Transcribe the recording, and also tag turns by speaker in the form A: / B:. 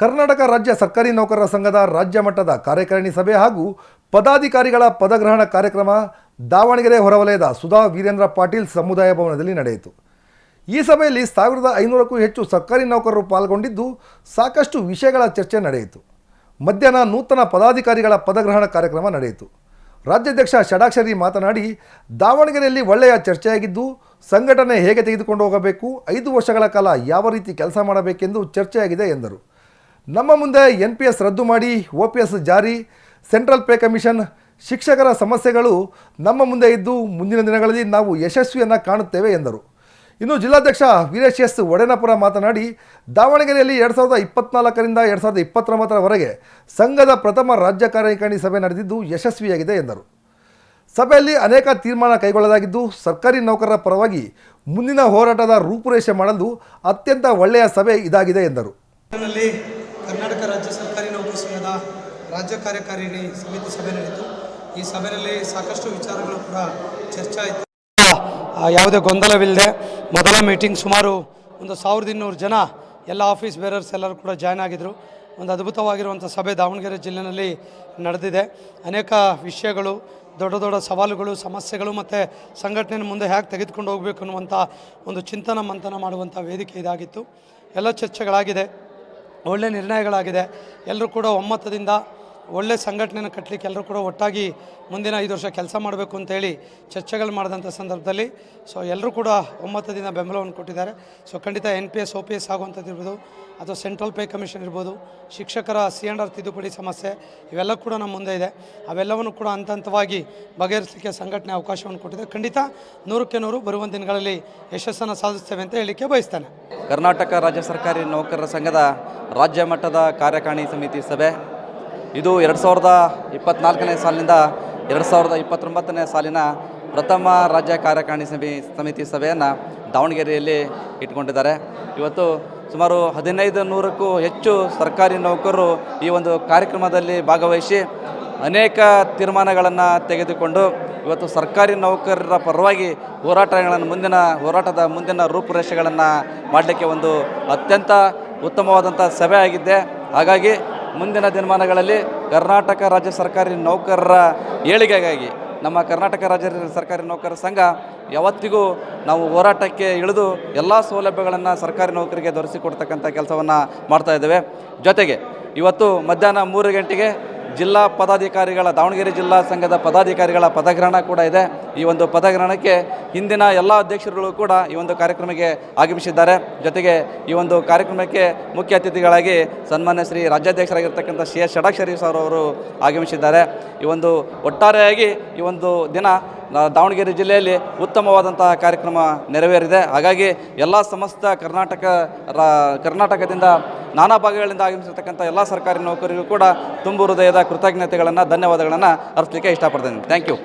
A: ಕರ್ನಾಟಕ ರಾಜ್ಯ ಸರ್ಕಾರಿ ನೌಕರರ ಸಂಘದ ರಾಜ್ಯ ಮಟ್ಟದ ಕಾರ್ಯಕಾರಿಣಿ ಸಭೆ ಹಾಗೂ ಪದಾಧಿಕಾರಿಗಳ ಪದಗ್ರಹಣ ಕಾರ್ಯಕ್ರಮ ದಾವಣಗೆರೆ ಹೊರವಲಯದ ಸುಧಾ ವೀರೇಂದ್ರ ಪಾಟೀಲ್ ಸಮುದಾಯ ಭವನದಲ್ಲಿ ನಡೆಯಿತು. ಈ ಸಭೆಯಲ್ಲಿ ಸಾವಿರದ ಐನೂರಕ್ಕೂ ಹೆಚ್ಚು ಸರ್ಕಾರಿ ನೌಕರರು ಪಾಲ್ಗೊಂಡಿದ್ದು ಸಾಕಷ್ಟು ವಿಷಯಗಳ ಚರ್ಚೆ ನಡೆಯಿತು. ಮಧ್ಯಾಹ್ನ ನೂತನ ಪದಾಧಿಕಾರಿಗಳ ಪದಗ್ರಹಣ ಕಾರ್ಯಕ್ರಮ ನಡೆಯಿತು. ರಾಜ್ಯಾಧ್ಯಕ್ಷ ಷಡಾಕ್ಷರಿ ಮಾತನಾಡಿ, ದಾವಣಗೆರೆಯಲ್ಲಿ ಒಳ್ಳೆಯ ಚರ್ಚೆಯಾಗಿದ್ದು ಸಂಘಟನೆ ಹೇಗೆ ತೆಗೆದುಕೊಂಡು ಹೋಗಬೇಕು, ಐದು ವರ್ಷಗಳ ಕಾಲ ಯಾವ ರೀತಿ ಕೆಲಸ ಮಾಡಬೇಕೆಂದು ಚರ್ಚೆಯಾಗಿದೆ ಎಂದರು. ನಮ್ಮ ಮುಂದೆ ಎನ್ ಪಿ ಎಸ್ ರದ್ದು ಮಾಡಿ, ಒ ಪಿ ಎಸ್ ಜಾರಿ, ಸೆಂಟ್ರಲ್ ಪೇ ಕಮಿಷನ್, ಶಿಕ್ಷಕರ ಸಮಸ್ಯೆಗಳು ನಮ್ಮ ಮುಂದೆ ಇದ್ದು ಮುಂದಿನ ದಿನಗಳಲ್ಲಿ ನಾವು ಯಶಸ್ವಿಯನ್ನು ಕಾಣುತ್ತೇವೆ ಎಂದರು. ಇನ್ನು ಜಿಲ್ಲಾಧ್ಯಕ್ಷ ವೀರೇಶ್ ಎಸ್ ಒಡೆನಪುರ ಮಾತನಾಡಿ, ದಾವಣಗೆರೆಯಲ್ಲಿ ಎರಡು ಸಾವಿರದ ಇಪ್ಪತ್ನಾಲ್ಕರಿಂದ ಎರಡು ಸಾವಿರದ ಇಪ್ಪತ್ತೊಂಬತ್ತರವರೆಗೆ ಸಂಘದ ಪ್ರಥಮ ರಾಜ್ಯ ಕಾರ್ಯಕಾರಿಣಿ ಸಭೆ ನಡೆದಿದ್ದು ಯಶಸ್ವಿಯಾಗಿದೆ ಎಂದರು. ಸಭೆಯಲ್ಲಿ ಅನೇಕ ತೀರ್ಮಾನ ಕೈಗೊಳ್ಳಲಾಗಿದ್ದು, ಸರ್ಕಾರಿ ನೌಕರರ ಪರವಾಗಿ ಮುಂದಿನ ಹೋರಾಟದ ರೂಪುರೇಷೆ ಮಾಡಲು ಅತ್ಯಂತ ಒಳ್ಳೆಯ ಸಭೆ ಇದಾಗಿದೆ ಎಂದರು.
B: ಕರ್ನಾಟಕ ರಾಜ್ಯ ಸರ್ಕಾರಿ ನೌಕರ ಸಂಘದ ರಾಜ್ಯ ಕಾರ್ಯಕಾರಿಣಿ ಸಮಿತಿ ಸಭೆ ನಡೆಯಿತು. ಈ ಸಭೆಯಲ್ಲಿ ಸಾಕಷ್ಟು ವಿಚಾರಗಳು ಕೂಡ ಚರ್ಚೆ ಆಯಿತು. ಯಾವುದೇ ಗೊಂದಲವಿಲ್ಲದೆ ಮೊದಲ ಮೀಟಿಂಗ್ ಸುಮಾರು ಒಂದು ಸಾವಿರದ ಇನ್ನೂರು ಜನ ಎಲ್ಲ ಆಫೀಸ್ ಬೇರರ್ಸ್ ಎಲ್ಲರೂ ಕೂಡ ಜಾಯ್ನ್ ಆಗಿದ್ದರು ಒಂದು ಅದ್ಭುತವಾಗಿರುವಂಥ ಸಭೆ ದಾವಣಗೆರೆ ಜಿಲ್ಲೆಯಲ್ಲಿ ನಡೆದಿದೆ. ಅನೇಕ ವಿಷಯಗಳು, ದೊಡ್ಡ ದೊಡ್ಡ ಸವಾಲುಗಳು, ಸಮಸ್ಯೆಗಳು ಮತ್ತು ಸಂಘಟನೆಯನ್ನು ಮುಂದೆ ಹೇಗೆ ತೆಗೆದುಕೊಂಡು ಹೋಗಬೇಕು ಅನ್ನುವಂಥ ಒಂದು ಚಿಂತನ ಮಂಥನ ಮಾಡುವಂಥ ವೇದಿಕೆ ಇದಾಗಿತ್ತು. ಎಲ್ಲ ಚರ್ಚೆಗಳಾಗಿದೆ. ಒಳ್ಳೆ ನಿರ್ಣಯಗಳಾಗಿದೆ. ಎಲ್ಲರೂ ಕೂಡ ಒಮ್ಮತದಿಂದ ಒಳ್ಳೆ ಸಂಘಟನೆಯನ್ನು ಕಟ್ಟಲಿಕ್ಕೆ ಎಲ್ಲರೂ ಕೂಡ ಒಟ್ಟಾಗಿ ಮುಂದಿನ ಐದು ವರ್ಷ ಕೆಲಸ ಮಾಡಬೇಕು ಅಂತೇಳಿ ಚರ್ಚೆಗಳು ಮಾಡಿದಂಥ ಸಂದರ್ಭದಲ್ಲಿ ಸೊ ಎಲ್ಲರೂ ಕೂಡ ಒಮ್ಮತದಿಂದ ಬೆಂಬಲವನ್ನು ಕೊಟ್ಟಿದ್ದಾರೆ. ಸೊ ಖಂಡಿತ N P S O P S ಆಗುವಂಥದ್ದು ಇರ್ಬೋದು ಅಥವಾ ಸೆಂಟ್ರಲ್ ಪೇ ಕಮಿಷನ್ ಇರ್ಬೋದು, ಶಿಕ್ಷಕರ ಸಿ ಆರ್ ತಿದ್ದುಪಡಿ ಸಮಸ್ಯೆ, ಇವೆಲ್ಲ ಕೂಡ ನಮ್ಮ ಮುಂದೆ ಇದೆ. ಅವೆಲ್ಲವನ್ನು ಕೂಡ ಹಂತ ಹಂತವಾಗಿ ಬಗೆಹರಿಸಲಿಕ್ಕೆ ಸಂಘಟನೆ ಅವಕಾಶವನ್ನು ಕೊಟ್ಟಿದೆ. ಖಂಡಿತ ನೂರಕ್ಕೆ ನೂರು ಬರುವ ದಿನಗಳಲ್ಲಿ ಯಶಸ್ಸನ್ನು ಸಾಧಿಸ್ತೇವೆ ಅಂತ ಹೇಳಲಿಕ್ಕೆ ಬಯಸ್ತಾನೆ.
C: ಕರ್ನಾಟಕ ರಾಜ್ಯ ಸರ್ಕಾರಿ ನೌಕರರ ಸಂಘದ ರಾಜ್ಯ ಮಟ್ಟದ ಕಾರ್ಯಕಾರಿಣಿ ಸಮಿತಿ ಸಭೆ ಇದು ಎರಡು ಸಾವಿರದ ಇಪ್ಪತ್ನಾಲ್ಕನೇ ಸಾಲಿನಿಂದ ಎರಡು ಸಾವಿರದ ಇಪ್ಪತ್ತೊಂಬತ್ತನೇ ಸಾಲಿನ ಪ್ರಥಮ ರಾಜ್ಯ ಕಾರ್ಯಕಾರಿಣಿ ಸಮಿ ಸಮಿತಿ ಸಭೆಯನ್ನು ದಾವಣಗೆರೆಯಲ್ಲಿ ಇಟ್ಕೊಂಡಿದ್ದಾರೆ. ಇವತ್ತು ಸುಮಾರು ಹದಿನೈದು ನೂರಕ್ಕೂ ಹೆಚ್ಚು ಸರ್ಕಾರಿ ನೌಕರರು ಈ ಒಂದು ಕಾರ್ಯಕ್ರಮದಲ್ಲಿ ಭಾಗವಹಿಸಿ ಅನೇಕ ತೀರ್ಮಾನಗಳನ್ನು ತೆಗೆದುಕೊಂಡು ಇವತ್ತು ಸರ್ಕಾರಿ ನೌಕರರ ಪರವಾಗಿ ಹೋರಾಟಗಳನ್ನು ಮುಂದಿನ ಹೋರಾಟದ ಮುಂದಿನ ರೂಪುರೇಷೆಗಳನ್ನು ಮಾಡಲಿಕ್ಕೆ ಒಂದು ಅತ್ಯಂತ ಉತ್ತಮವಾದಂಥ ಸಭೆ ಆಗಿದ್ದೆ. ಹಾಗಾಗಿ ಮುಂದಿನ ದಿನಮಾನಗಳಲ್ಲಿ ಕರ್ನಾಟಕ ರಾಜ್ಯ ಸರ್ಕಾರಿ ನೌಕರರ ಏಳಿಗೆಗಾಗಿ, ನಮ್ಮ ಕರ್ನಾಟಕ ರಾಜ್ಯ ಸರ್ಕಾರಿ ನೌಕರರ ಸಂಘ ಯಾವತ್ತಿಗೂ ನಾವು ಹೋರಾಟಕ್ಕೆ ಇಳಿದು ಎಲ್ಲ ಸೌಲಭ್ಯಗಳನ್ನು ಸರ್ಕಾರಿ ನೌಕರಿಗೆ ದೊರೆಸಿಕೊಡ್ತಕ್ಕಂಥ ಕೆಲಸವನ್ನು ಮಾಡ್ತಾ ಇದ್ದೇವೆ. ಜೊತೆಗೆ ಇವತ್ತು ಮಧ್ಯಾಹ್ನ ಮೂರು ಗಂಟೆಗೆ ಜಿಲ್ಲಾ ಪದಾಧಿಕಾರಿಗಳ, ದಾವಣಗೆರೆ ಜಿಲ್ಲಾ ಸಂಘದ ಪದಾಧಿಕಾರಿಗಳ ಪದಗ್ರಹಣ ಕೂಡ ಇದೆ. ಈ ಒಂದು ಪದಗ್ರಹಣಕ್ಕೆ ಹಿಂದಿನ ಎಲ್ಲ ಅಧ್ಯಕ್ಷರುಗಳು ಕೂಡ ಈ ಒಂದು ಕಾರ್ಯಕ್ರಮಕ್ಕೆ ಆಗಮಿಸಿದ್ದಾರೆ. ಜೊತೆಗೆ ಈ ಒಂದು ಕಾರ್ಯಕ್ರಮಕ್ಕೆ ಮುಖ್ಯ ಅತಿಥಿಗಳಾಗಿ ಸನ್ಮಾನ್ಯ ಶ್ರೀ ರಾಜ್ಯಾಧ್ಯಕ್ಷರಾಗಿರ್ತಕ್ಕಂಥ ಸಿ ಎಸ್ ಷಡಾಕ್ಷರಿ ಸರ್ ಅವರು ಆಗಮಿಸಿದ್ದಾರೆ. ಈ ಒಂದು ಒಟ್ಟಾರೆಯಾಗಿ ಈ ಒಂದು ದಿನ ದಾವಣಗೆರೆ ಜಿಲ್ಲೆಯಲ್ಲಿ ಉತ್ತಮವಾದಂತಹ ಕಾರ್ಯಕ್ರಮ ನೆರವೇರಿದೆ. ಹಾಗಾಗಿ ಎಲ್ಲ ಸಮಸ್ತ ಕರ್ನಾಟಕ ರಾ, ಕರ್ನಾಟಕದಿಂದ ನಾನಾ ಭಾಗಗಳಿಂದ ಆಗಮಿಸಿರ್ತಕ್ಕಂಥ ಎಲ್ಲ ಸರ್ಕಾರಿ ನೌಕರರಿಗೂ ಕೂಡ ತುಂಬು ಹೃದಯದ ಕೃತಜ್ಞತೆಗಳನ್ನು, ಧನ್ಯವಾದಗಳನ್ನು ಅರ್ಪಿಸಲಿಕ್ಕೆ ಇಷ್ಟಪಡ್ತೇನೆ. Thank you